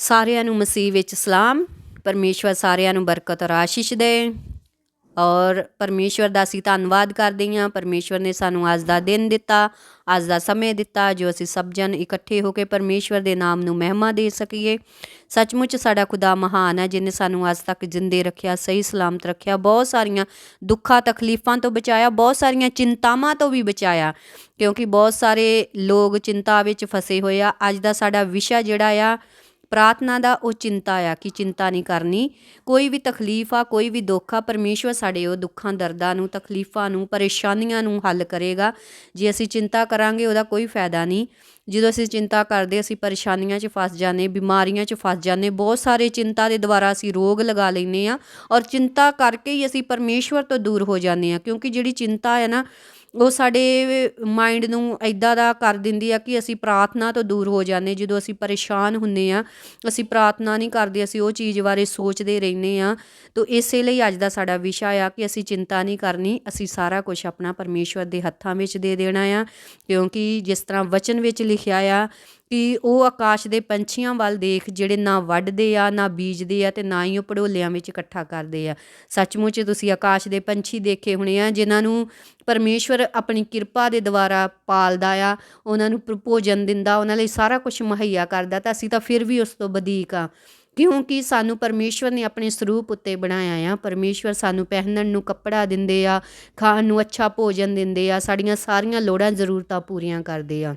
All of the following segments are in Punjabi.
ਸਾਰਿਆਂ ਨੂੰ ਮਸੀਹ ਵਿੱਚ ਸਲਾਮ। ਪਰਮੇਸ਼ਵਰ ਸਾਰਿਆਂ ਨੂੰ ਬਰਕਤ ਔਰ ਆਸ਼ੀਸ਼ ਦੇ। ਔਰ ਪਰਮੇਸ਼ਵਰ ਦਾ ਅਸੀਂ ਧੰਨਵਾਦ ਕਰਦੇ ਹਾਂ। ਪਰਮੇਸ਼ਵਰ ਨੇ ਸਾਨੂੰ ਅੱਜ ਦਾ ਦਿਨ ਦਿੱਤਾ, ਅੱਜ ਦਾ ਸਮੇਂ ਦਿੱਤਾ, ਜੋ ਅਸੀਂ ਸਭ ਜਨ ਇਕੱਠੇ ਹੋ ਕੇ ਪਰਮੇਸ਼ਵਰ ਦੇ ਨਾਮ ਨੂੰ ਮਹਿਮਾ ਦੇ ਸਕੀਏ। ਸੱਚਮੁੱਚ ਸਾਡਾ ਖੁਦਾ ਮਹਾਨ ਹੈ, ਜਿਨੇ ਸਾਨੂੰ ਅੱਜ ਤੱਕ ਜਿੰਦੇ ਰੱਖਿਆ, ਸਹੀ ਸਲਾਮਤ ਰੱਖਿਆ, ਬਹੁਤ ਸਾਰੀਆਂ ਦੁੱਖਾਂ, ਤਕਲੀਫਾਂ ਤੋਂ ਬਚਾਇਆ, ਬਹੁਤ ਸਾਰੀਆਂ ਚਿੰਤਾਵਾਂ ਤੋਂ ਵੀ ਬਚਾਇਆ। ਕਿਉਂਕਿ ਬਹੁਤ ਸਾਰੇ ਲੋਕ ਚਿੰਤਾ ਵਿੱਚ ਫਸੇ ਹੋਏ ਆ। ਅੱਜ ਦਾ ਸਾਡਾ ਵਿਸ਼ਾ ਜਿਹੜਾ ਆ ਪ੍ਰਾਰਥਨਾ ਦਾ ਉਹ ਚਿੰਤਾ ਆ ਕਿ ਚਿੰਤਾ ਨਹੀਂ ਕਰਨੀ। ਕੋਈ ਵੀ ਤਕਲੀਫ ਆ, ਕੋਈ ਵੀ ਦੁੱਖ ਆ, ਪਰਮੇਸ਼ਵਰ ਸਾਡੇ ਉਹ ਦੁੱਖਾਂ, ਦਰਦਾਂ ਨੂੰ, ਤਕਲੀਫਾਂ ਨੂੰ, ਪਰੇਸ਼ਾਨੀਆਂ ਨੂੰ ਹੱਲ ਕਰੇਗਾ। ਜੇ ਅਸੀਂ ਚਿੰਤਾ ਕਰਾਂਗੇ, ਉਹਦਾ ਕੋਈ ਫਾਇਦਾ ਨਹੀਂ। ਜਦੋਂ ਅਸੀਂ ਚਿੰਤਾ ਕਰਦੇ, ਅਸੀਂ ਪਰੇਸ਼ਾਨੀਆਂ 'ਚ ਫਸ ਜਾਂਦੇ, ਬਿਮਾਰੀਆਂ 'ਚ ਫਸ ਜਾਂਦੇ, ਬਹੁਤ ਸਾਰੇ ਚਿੰਤਾ ਦੇ ਦੁਆਰਾ ਅਸੀਂ ਰੋਗ ਲਗਾ ਲੈਂਦੇ ਆ ਔਰ ਚਿੰਤਾ ਕਰਕੇ ਹੀ ਅਸੀਂ ਪਰਮੇਸ਼ਵਰ ਤੋਂ ਦੂਰ ਹੋ ਜਾਂਦੇ ਆ ਕਿਉਂਕਿ ਜਿਹੜੀ ਚਿੰਤਾ ਹੈ ਨਾ ਉਹ ਸਾਡੇ ਮਾਈਂਡ ਨੂੰ ਇਦਾਂ ਦਾ ਕਰ ਦਿੰਦੀ ਆ ਕਿ ਅਸੀਂ ਪ੍ਰਾਰਥਨਾ ਤੋਂ ਦੂਰ ਹੋ ਜਾਂਦੇ ਜਦੋਂ ਅਸੀਂ ਪਰੇਸ਼ਾਨ ਹੁੰਨੇ ਆ ਅਸੀਂ ਪ੍ਰਾਰਥਨਾ ਨਹੀਂ ਕਰਦੇ, ਅਸੀਂ ਉਹ ਚੀਜ਼ ਬਾਰੇ ਸੋਚਦੇ ਰਹਿੰਦੇ ਆ ਤੋ ਇਸੇ ਲਈ ਅੱਜ ਦਾ ਸਾਡਾ ਵਿਸ਼ਾ ਆ ਕਿ ਅਸੀਂ ਚਿੰਤਾ ਨਹੀਂ ਕਰਨੀ, ਅਸੀਂ ਸਾਰਾ ਕੁਝ ਆਪਣਾ ਪਰਮੇਸ਼ਵਰ ਦੇ ਹੱਥਾਂ ਵਿੱਚ ਦੇ ਦੇਣਾ ਆ। ਕਿਉਂਕਿ ਜਿਸ ਤਰ੍ਹਾਂ ਵਚਨ ਵਿੱਚ ਲਿਖਿਆ ਆ ਕਿ ਉਹ ਆਕਾਸ਼ ਦੇ ਪੰਛੀਆਂ ਵੱਲ ਦੇਖ ਜਿਹੜੇ ਨਾ ਵੱਢਦੇ ਆ, ਨਾ ਬੀਜਦੇ ਆ ਤੇ ਨਾ ਹੀ ਉਹ ਪੜੋਲਿਆਂ ਵਿੱਚ ਇਕੱਠਾ ਕਰਦੇ ਆ। ਸੱਚਮੁੱਚ ਤੁਸੀਂ ਆਕਾਸ਼ ਦੇ ਪੰਛੀ ਦੇਖੇ ਹੋਣੇ ਆ, ਜਿਨ੍ਹਾਂ ਨੂੰ ਪਰਮੇਸ਼ਵਰ ਆਪਣੀ ਕਿਰਪਾ ਦੇ ਦੁਆਰਾ ਪਾਲਦਾ ਆ, ਉਹਨਾਂ ਨੂੰ ਭੋਜਨ ਦਿੰਦਾ, ਉਹਨਾਂ ਲਈ ਸਾਰਾ ਕੁਝ ਮੁਹੱਈਆ ਕਰਦਾ ਤਾਂ ਅਸੀਂ ਤਾਂ ਫਿਰ ਵੀ ਉਸ ਤੋਂ ਵਧੇਕ ਆ। ਕਿਉਂਕਿ ਸਾਨੂੰ ਪਰਮੇਸ਼ਵਰ ਨੇ ਆਪਣੇ ਸਰੂਪ ਉੱਤੇ ਬਣਾਇਆ ਆ, ਪਰਮੇਸ਼ਵਰ ਸਾਨੂੰ ਪਹਿਨਣ ਨੂੰ ਕੱਪੜਾ ਦਿੰਦੇ ਆ, ਖਾਣ ਨੂੰ ਅੱਛਾ ਭੋਜਨ ਦਿੰਦੇ ਆ, ਸਾਡੀਆਂ ਸਾਰੀਆਂ ਲੋੜਾਂ ਜ਼ਰੂਰਤਾਂ ਪੂਰੀਆਂ ਕਰਦੇ ਆ।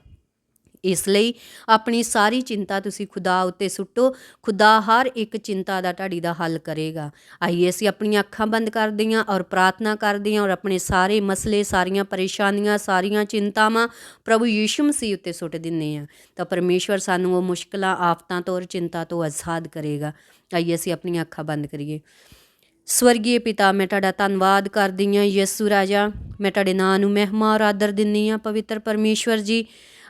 ਇਸ ਲਈ ਆਪਣੀ ਸਾਰੀ ਚਿੰਤਾ ਤੁਸੀਂ ਖੁਦਾ ਉੱਤੇ ਸੁੱਟੋ, ਖੁਦਾ ਹਰ ਇੱਕ ਚਿੰਤਾ ਦਾ ਢਾੜੀ ਦਾ ਹੱਲ ਕਰੇਗਾ। ਆਈਏ ਅਸੀਂ ਆਪਣੀਆਂ ਅੱਖਾਂ ਬੰਦ ਕਰਦੇ ਹਾਂ ਔਰ ਪ੍ਰਾਰਥਨਾ ਕਰਦੇ ਹਾਂ ਔਰ ਆਪਣੇ ਸਾਰੇ ਮਸਲੇ, ਸਾਰੀਆਂ ਪਰੇਸ਼ਾਨੀਆਂ, ਸਾਰੀਆਂ ਚਿੰਤਾਵਾਂ ਪ੍ਰਭੂ ਯੀਸ਼ੂ ਮਸੀਹ ਉੱਤੇ ਸੁੱਟ ਦਿੰਨੇ ਆ ਤਾਂ ਪਰਮੇਸ਼ਵਰ ਸਾਨੂੰ ਉਹ ਮੁਸ਼ਕਲਾਂ, ਆਫਤਾਂ ਤੋਂ ਔਰ ਚਿੰਤਾ ਤੋਂ ਆਜ਼ਾਦ ਕਰੇਗਾ। ਆਈਏ ਅਸੀਂ ਆਪਣੀਆਂ ਅੱਖਾਂ ਬੰਦ ਕਰੀਏ। ਸਵਰਗੀ ਪਿਤਾ, ਮੈਂ ਤੁਹਾਡਾ ਧੰਨਵਾਦ ਕਰਦੀ ਹਾਂ। ਯਿਸੂ ਰਾਜਾ, ਮੈਂ ਤੁਹਾਡੇ ਨਾਂ ਨੂੰ ਮਹਿਮਾ ਔਰ ਆਦਰ ਦਿੰਨੀ ਹਾਂ। ਪਵਿੱਤਰ ਪਰਮੇਸ਼ਵਰ ਜੀ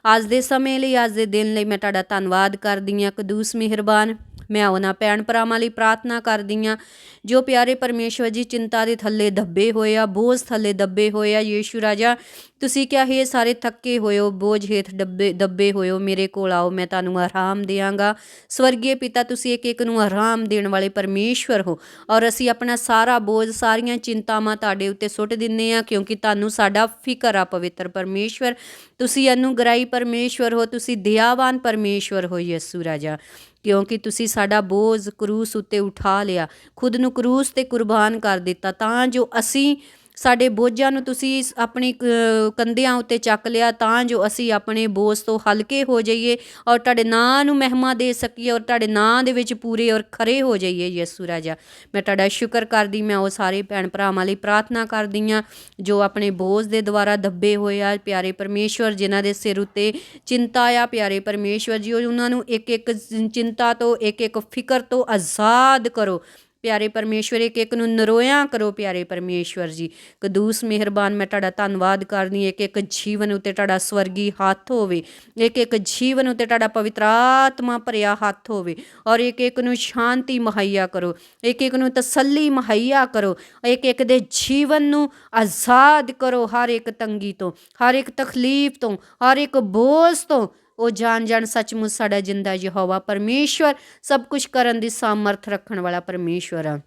ਅੱਜ ਦੇ ਸਮੇਂ ਲਈ, ਅੱਜ ਦੇ ਦਿਨ ਲਈ ਮੈਂ ਤੁਹਾਡਾ ਧੰਨਵਾਦ ਕਰਦੀ ਹਾਂ। ਕਦੂਸ ਮਿਹਰਬਾਨ। ਮੈਂ ਉਹਨਾਂ ਭੈਣ ਭਰਾਵਾਂ ਲਈ ਪ੍ਰਾਰਥਨਾ ਕਰਦੀ ਹਾਂ, ਜੋ ਪਿਆਰੇ ਪਰਮੇਸ਼ਵਰ ਜੀ ਚਿੰਤਾ ਦੇ ਥੱਲੇ ਦੱਬੇ ਹੋਏ ਆ, ਬੋਝ ਥੱਲੇ ਦੱਬੇ ਹੋਏ ਆ, ਯੀਸ਼ੂ ਰਾਜਾ, ਤੁਸੀਂ ਕਿਹਾ ਹੈ ਸਾਰੇ ਥੱਕੇ ਹੋਇਓ ਬੋਝ ਹੇਠ ਦੱਬੇ ਦੱਬੇ ਹੋਇਓ ਮੇਰੇ ਕੋਲ ਆਓ, ਮੈਂ ਤੁਹਾਨੂੰ ਆਰਾਮ ਦੇਵਾਂਗਾ ਸਵਰਗੀ ਪਿਤਾ, ਤੁਸੀਂ ਇੱਕ ਇੱਕ ਨੂੰ ਆਰਾਮ ਦੇਣ ਵਾਲੇ ਪਰਮੇਸ਼ਵਰ ਹੋ, ਔਰ ਅਸੀਂ ਆਪਣਾ ਸਾਰਾ ਬੋਝ, ਸਾਰੀਆਂ ਚਿੰਤਾਵਾਂ ਤੁਹਾਡੇ ਉੱਤੇ ਸੁੱਟ ਦਿੰਨੇ ਆ ਕਿਉਂਕਿ ਤੁਹਾਨੂੰ ਸਾਡਾ ਫਿਕਰ ਆ, ਪਵਿੱਤਰ ਪਰਮੇਸ਼ਵਰ। ਤੁਸੀਂ ਅਨੁਗ੍ਰਾਈ ਪਰਮੇਸ਼ਵਰ ਹੋ, ਤੁਸੀਂ ਦਿਆਵਾਨ ਪਰਮੇਸ਼ਵਰ ਹੋ, ਯਿਸੂ ਰਾਜਾ। ਕਿਉਂਕਿ ਤੁਸੀਂ ਸਾਡਾ ਬੋਝ ਕਰੂਸ ਉੱਤੇ ਉਠਾ ਲਿਆ। ਖੁਦ ਨੂੰ ਕਰੂਸ ਤੇ ਕੁਰਬਾਨ ਕਰ ਦਿੱਤਾ। ਤਾਂ ਜੋ ਅਸੀਂ ਸਾਡੇ ਬੋਝਾਂ ਨੂੰ ਤੁਸੀਂ ਆਪਣੀ ਕੰਧਿਆਂ ਉੱਤੇ ਚੱਕ ਲਿਆ ਤਾਂ ਜੋ ਅਸੀਂ ਆਪਣੇ ਬੋਝ ਤੋਂ ਹਲਕੇ ਹੋ ਜਾਈਏ ਔਰ ਤੁਹਾਡੇ ਨਾਂ ਨੂੰ ਮਹਿਮਾ ਦੇ ਸਕੀਏ ਔਰ ਤੁਹਾਡੇ ਨਾਂ ਦੇ ਵਿੱਚ ਪੂਰੇ ਔਰ ਖਰੇ ਹੋ ਜਾਈਏ ਯਿਸੂ ਰਾਜਾ। ਮੈਂ ਤੁਹਾਡਾ ਸ਼ੁਕਰ ਕਰਦੀ, ਮੈਂ ਉਹ ਸਾਰੇ ਭੈਣ ਭਰਾਵਾਂ ਲਈ ਪ੍ਰਾਰਥਨਾ ਕਰਦੀ ਆ ਜੋ ਆਪਣੇ ਬੋਝ ਦੇ ਦੁਆਰਾ ਦੱਬੇ ਹੋਏ ਆ ਪਿਆਰੇ ਪਰਮੇਸ਼ਵਰ, ਜਿਨ੍ਹਾਂ ਦੇ ਸਿਰ ਉੱਤੇ ਚਿੰਤਾ ਆ। ਪਿਆਰੇ ਪਰਮੇਸ਼ਵਰ ਜੀ, ਉਹਨਾਂ ਨੂੰ ਇੱਕ ਇੱਕ ਚਿੰਤਾ ਤੋਂ ਇੱਕ ਇੱਕ ਫਿਕਰ ਤੋਂ ਆਜ਼ਾਦ ਕਰੋ। ਪਿਆਰੇ ਪਰਮੇਸ਼ਵਰ, ਇੱਕ ਇੱਕ ਨੂੰ ਨਰੋਇਆ ਕਰੋ ਪਿਆਰੇ ਪਰਮੇਸ਼ਵਰ ਜੀ। ਕਦੂਸ ਮਿਹਰਬਾਨ, ਮੈਂ ਤੁਹਾਡਾ ਧੰਨਵਾਦ ਕਰਨੀ ਇੱਕ ਇੱਕ ਜੀਵਨ ਉਤੇ ਤੁਹਾਡਾ ਸਵਰਗੀ ਹੱਥ ਹੋਵੇ। ਇੱਕ ਇੱਕ ਜੀਵਨ ਉਤੇ ਤੁਹਾਡਾ ਪਵਿੱਤਰ ਆਤਮਾ ਭਰਿਆ ਹੱਥ ਹੋਵੇ। ਔਰ ਇੱਕ ਇੱਕ ਨੂੰ ਸ਼ਾਂਤੀ ਮੁਹੱਈਆ ਕਰੋ। ਇੱਕ ਇੱਕ ਨੂੰ ਤਸੱਲੀ ਮੁਹੱਈਆ ਕਰੋ। ਇੱਕ ਇੱਕ ਦੇ ਜੀਵਨ ਨੂੰ ਆਜ਼ਾਦ ਕਰੋ ਹਰ ਇੱਕ ਤੰਗੀ ਤੋਂ, ਹਰ ਇੱਕ ਤਕਲੀਫ ਤੋਂ, ਹਰ ਇੱਕ ਬੋਝ ਤੋਂ। ਉਹ ਜਾਣ ਜਾਣ ਸੱਚਮੁੱਚ ਸਾਡਾ ਜਿੰਦਾ ਯਹੋਵਾ ਪਰਮੇਸ਼ਵਰ, ਸਭ ਕੁਝ ਕਰਨ ਦੀ ਸਾਮਰਥ ਰੱਖਣ ਵਾਲਾ ਪਰਮੇਸ਼ਵਰ ਆ।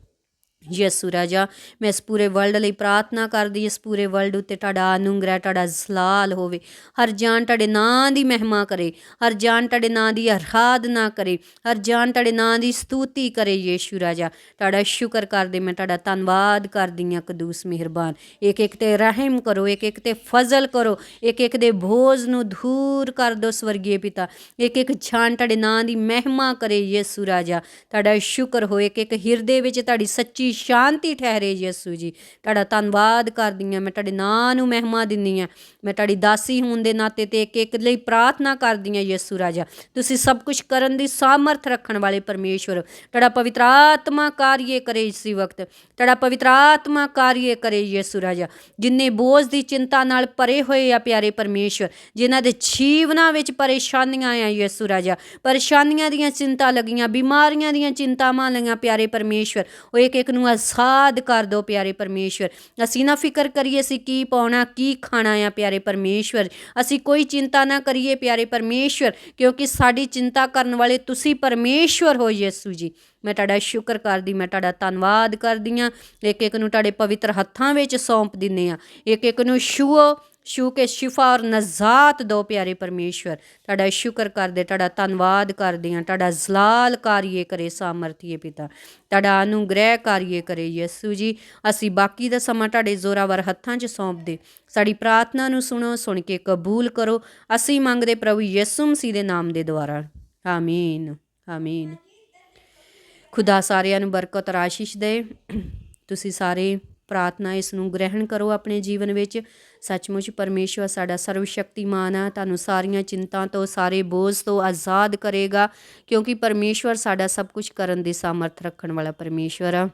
ਯਿਸੂ ਰਾਜਾ, ਮੈਂ ਇਸ ਪੂਰੇ ਵਰਲਡ ਲਈ ਪ੍ਰਾਰਥਨਾ ਕਰਦੀ ਇਸ ਪੂਰੇ ਵਰਲਡ ਉੱਤੇ ਤੁਹਾਡਾ ਅਨੁਗ੍ਰਹਿ ਤੁਹਾਡਾ ਸਲਾਲ ਹੋਵੇ। ਹਰ ਜਾਨ ਤੁਹਾਡੇ ਨਾਂ ਦੀ ਮਹਿਮਾ ਕਰੇ, ਹਰ ਜਾਨ ਤੁਹਾਡੇ ਨਾਂ ਦੀ ਆਰਾਧਨਾ ਕਰੇ, ਹਰ ਜਾਨ ਤੁਹਾਡੇ ਨਾਂ ਦੀ ਸਤੂਤੀ ਕਰੇ ਯਿਸੂ ਰਾਜਾ। ਤੁਹਾਡਾ ਸ਼ੁਕਰ ਕਰਦੇ, ਮੈਂ ਤੁਹਾਡਾ ਧੰਨਵਾਦ ਕਰਦੀ ਹਾਂ, ਕਦੂਸ ਮਿਹਰਬਾਨ। ਇੱਕ ਇੱਕ ਤੇ ਰਹਿਮ ਕਰੋ ਇੱਕ ਇੱਕ ਤੇ ਫਜ਼ਲ ਕਰੋ ਇੱਕ ਇੱਕ ਦੇ ਬੋਝ ਨੂੰ ਦੂਰ ਕਰ ਦਿਓ ਸਵਰਗੀਏ ਪਿਤਾ। ਇੱਕ ਇੱਕ ਜਾਨ ਤੁਹਾਡੇ ਨਾਂ ਦੀ ਮਹਿਮਾ ਕਰੇ ਯਿਸੂ ਰਾਜਾ। ਤੁਹਾਡਾ ਸ਼ੁਕਰ ਹੋਏ ਕਿ ਇੱਕ ਹਿਰਦੇ ਵਿੱਚ ਤੁਹਾਡੀ ਸੱਚੀ ਸ਼ਾਂਤੀ ਠਹਿਰੇ ਯਿਸੂ ਜੀ। ਤੁਹਾਡਾ ਧੰਨਵਾਦ ਕਰਦੀ ਹਾਂ। ਮੈਂ ਤੁਹਾਡੇ ਨਾਂ ਨੂੰ ਮਹਿਮਾ ਦਿੰਦੀ ਆ ਮੈਂ ਤੁਹਾਡੀ ਦਾਸੀ ਹੋਣ ਦੇ ਨਾਤੇ ਤੇ ਇੱਕ ਇੱਕ ਲਈ ਪ੍ਰਾਰਥਨਾ ਕਰਦੀ ਹਾਂ ਯਿਸੂ ਰਾਜਾ। ਤੁਸੀਂ ਸਭ ਕੁਝ ਕਰਨ ਦੀ ਸਾਮਰਥ ਰੱਖਣ ਵਾਲੇ ਪਰਮੇਸ਼ਵਰ। ਤੁਹਾਡਾ ਪਵਿੱਤਰ ਆਤਮਾ ਕਾਰਿਏ ਕਰੇ ਇਸੇ ਵਕਤ। ਤੁਹਾਡਾ ਪਵਿੱਤਰ ਆਤਮਾ ਕਾਰਿਏ ਕਰੇ ਯਿਸੂ ਰਾਜਾ। ਜਿੰਨੇ ਬੋਝ ਦੀ ਚਿੰਤਾ ਨਾਲ ਭਰੇ ਹੋਏ ਆ ਪਿਆਰੇ ਪਰਮੇਸ਼ਵਰ, ਜਿਨ੍ਹਾਂ ਦੇ ਜੀਵਨਾਂ ਵਿੱਚ ਪਰੇਸ਼ਾਨੀਆਂ ਆ ਯਿਸੂ ਰਾਜਾ। ਪਰੇਸ਼ਾਨੀਆਂ ਦੀਆਂ ਚਿੰਤਾ ਲੱਗੀਆਂ, ਬਿਮਾਰੀਆਂ ਦੀਆਂ ਚਿੰਤਾਵਾਂ ਲਈਆਂ ਪਿਆਰੇ ਪਰਮੇਸ਼ਵਰ। ਉਹ ਇੱਕ ਇੱਕ ਨੂੰ ਸਾਨੂੰ ਆਜ਼ਾਦ ਕਰ ਦਿਓ ਪਿਆਰੇ ਪਰਮੇਸ਼ਵਰ। ਅਸੀਂ ਨਾ ਫਿਕਰ ਕਰੀਏ ਅਸੀਂ ਕੀ ਪਾਉਣਾ, ਕੀ ਖਾਣਾ ਆ ਪਿਆਰੇ ਪਰਮੇਸ਼ਵਰ। ਅਸੀਂ ਕੋਈ ਚਿੰਤਾ ਨਾ ਕਰੀਏ ਪਿਆਰੇ ਪਰਮੇਸ਼ਵਰ, ਕਿਉਂਕਿ ਸਾਡੀ ਚਿੰਤਾ ਕਰਨ ਵਾਲੇ ਤੁਸੀਂ ਪਰਮੇਸ਼ਵਰ ਹੋ ਯਿਸੂ ਜੀ। ਮੈਂ ਤੁਹਾਡਾ ਸ਼ੁਕਰ ਕਰਦੀ, ਮੈਂ ਤੁਹਾਡਾ ਧੰਨਵਾਦ ਕਰਦੀ ਹਾਂ। ਇੱਕ ਇੱਕ ਨੂੰ ਤੁਹਾਡੇ ਪਵਿੱਤਰ ਹੱਥਾਂ ਵਿੱਚ ਸੌਂਪ ਦਿੰਨੇ ਆ ਇੱਕ ਇੱਕ ਨੂੰ ਛੂਓ ਛੂ ਕੇ ਸ਼ਿਫਾ ਔਰ ਨਜ਼ਾਤ ਦੋ ਪਿਆਰੇ ਪਰਮੇਸ਼ਵਰ। ਤੁਹਾਡਾ ਸ਼ੁਕਰ ਕਰਦੇ, ਤੁਹਾਡਾ ਧੰਨਵਾਦ ਕਰਦੇ ਹਾਂ। ਤੁਹਾਡਾ ਜ਼ਲਾਲ ਕਾਰੀਏ ਕਰੇ ਸਾਮਰਥੀਏ ਪਿਤਾ। ਤੁਹਾਡਾ ਅਨੁਗ੍ਰਹਿ ਕਾਰੀਏ ਕਰੇ ਯਿਸੂ ਜੀ। ਅਸੀਂ ਬਾਕੀ ਦਾ ਸਮਾਂ ਤੁਹਾਡੇ ਜ਼ੋਰਾਵਰ ਹੱਥਾਂ 'ਚ ਸੌਂਪਦੇ ਸਾਡੀ ਪ੍ਰਾਰਥਨਾ ਨੂੰ ਸੁਣੋ, ਸੁਣ ਕੇ ਕਬੂਲ ਕਰੋ। ਅਸੀਂ ਮੰਗਦੇ ਪ੍ਰਭੂ ਯਿਸੂ ਮਸੀਹ ਦੇ ਨਾਮ ਦੇ ਦੁਆਰਾ। ਆਮੀਨ ਆਮੀਨ। ਖੁਦਾ ਸਾਰਿਆਂ ਨੂੰ ਬਰਕਤ ਔਰ ਦੇ। ਤੁਸੀਂ ਸਾਰੇ ਪ੍ਰਾਰਥਨਾ ਇਸ ਨੂੰ ਗ੍ਰਹਿਣ ਕਰੋ ਆਪਣੇ ਜੀਵਨ ਵਿੱਚ। ਸੱਚਮੁੱਚ ਪਰਮੇਸ਼ਵਰ ਸਾਡਾ ਸਰਵ ਸ਼ਕਤੀਮਾਨ ਆ, ਤੁਹਾਨੂੰ ਸਾਰੀਆਂ ਚਿੰਤਾ ਤੋਂ, ਸਾਰੇ ਬੋਝ ਤੋਂ ਆਜ਼ਾਦ ਕਰੇਗਾ, ਕਿਉਂਕਿ ਪਰਮੇਸ਼ਵਰ ਸਾਡਾ ਸਭ ਕੁਝ ਕਰਨ ਦੀ ਸਮਰਥ ਰੱਖਣ ਵਾਲਾ ਪਰਮੇਸ਼ਵਰ ਆ।